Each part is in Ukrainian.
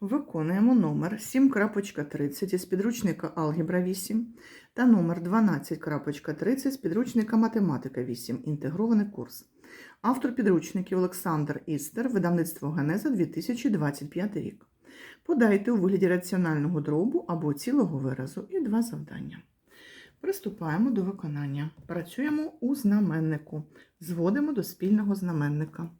Виконуємо номер 7.30 із підручника Алгебра 8 та номер 12.30 з підручника Математика 8. Інтегрований курс. Автор підручників Олександр Істер, видавництво Генеза 2025 рік. Подайте у вигляді раціонального дробу або цілого виразу і два завдання. Приступаємо до виконання. Працюємо у знаменнику. Зводимо до спільного знаменника.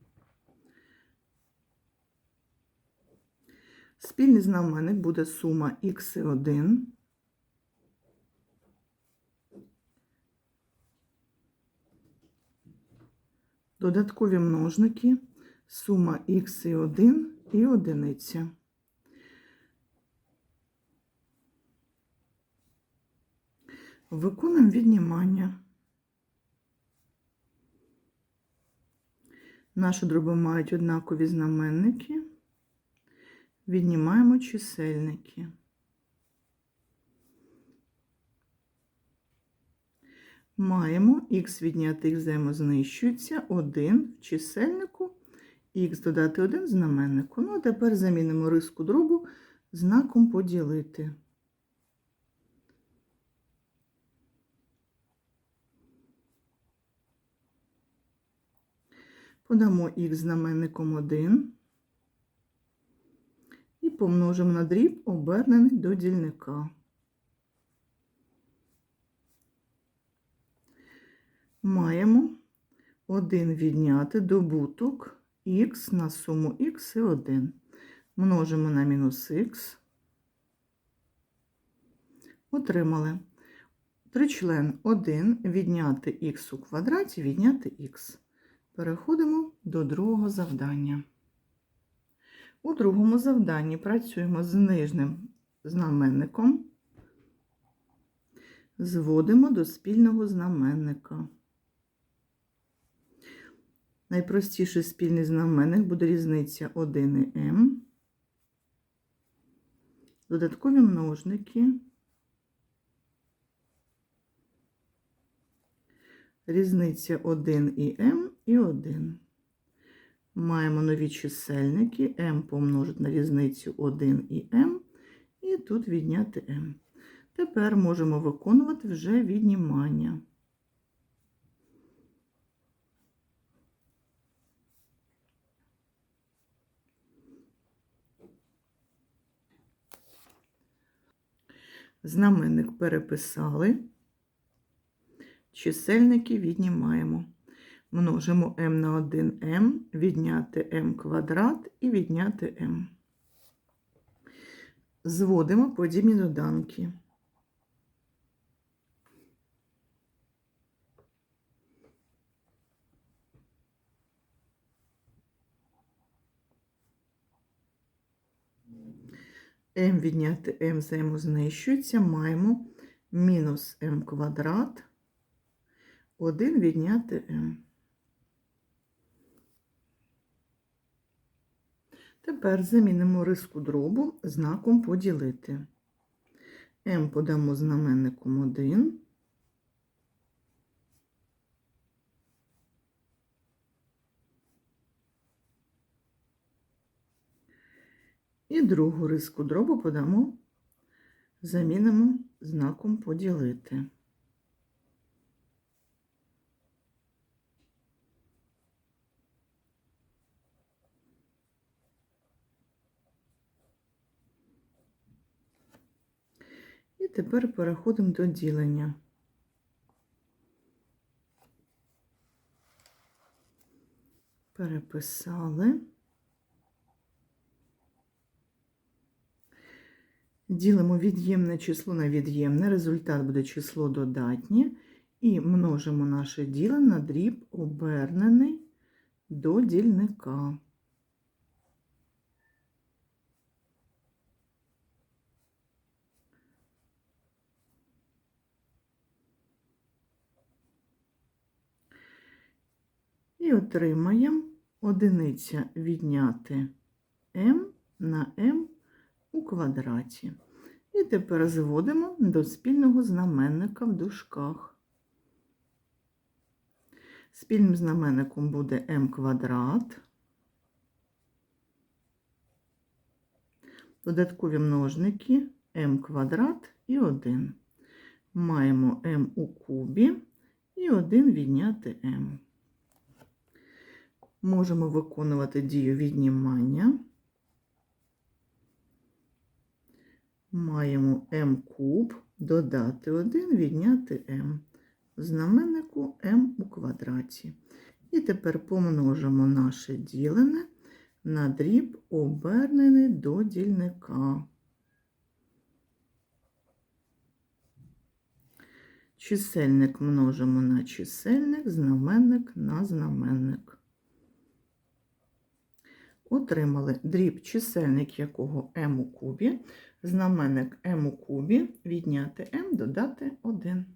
Спільний знаменник буде сума х1 додаткові множники, сума х1 і одиниця. Виконуємо віднімання. Наші дроби мають однакові знаменники. Віднімаємо чисельники. Маємо х відняти х взаємознищується 1 в чисельнику, х додати 1 в знаменнику. Ну, а тепер замінимо риску дробу знаком поділити. Подамо х знаменником 1 і помножимо на дріб, обернений до дільника. Маємо 1 відняти добуток х на суму х і 1. Множимо на мінус х. Отримали тричлен 1 відняти х у квадраті, відняти х. Переходимо до другого завдання. У другому завданні працюємо з нижнім знаменником, зводимо до спільного знаменника. Найпростіший спільний знаменник буде різниця 1 і m, додаткові множники, різниця 1 і m і 1. Маємо нові чисельники, m помножити на різницю 1 і m, і тут відняти m. Тепер можемо виконувати вже віднімання. Знаменник переписали, чисельники віднімаємо. Множимо m на 1m, відняти m квадрат і відняти m. Зводимо подібні доданки. m відняти m взаємознищується, маємо мінус m квадрат, 1 відняти m. Тепер замінимо риску дробу знаком поділити. m подамо знаменником 1. І другу риску дробу подамо, замінимо знаком поділити. І тепер переходимо до ділення. Переписали. Ділимо від'ємне число на від'ємне, результат буде число додатнє, і множимо наше діло на дріб обернений до дільника. І отримаємо одиниця відняти m на m у квадраті. І тепер зводимо до спільного знаменника в дужках. Спільним знаменником буде m квадрат. Додаткові множники m квадрат і 1. Маємо m у кубі і 1 відняти m. Можемо виконувати дію віднімання. Маємо m куб, додати 1, відняти. В знаменнику m у квадраті. І тепер помножимо наше ділене на дріб, обернений до дільника. Чисельник множимо на чисельник, знаменник на знаменник. Отримали дріб, чисельник якого m у кубі, знаменник m у кубі, відняти m, додати 1.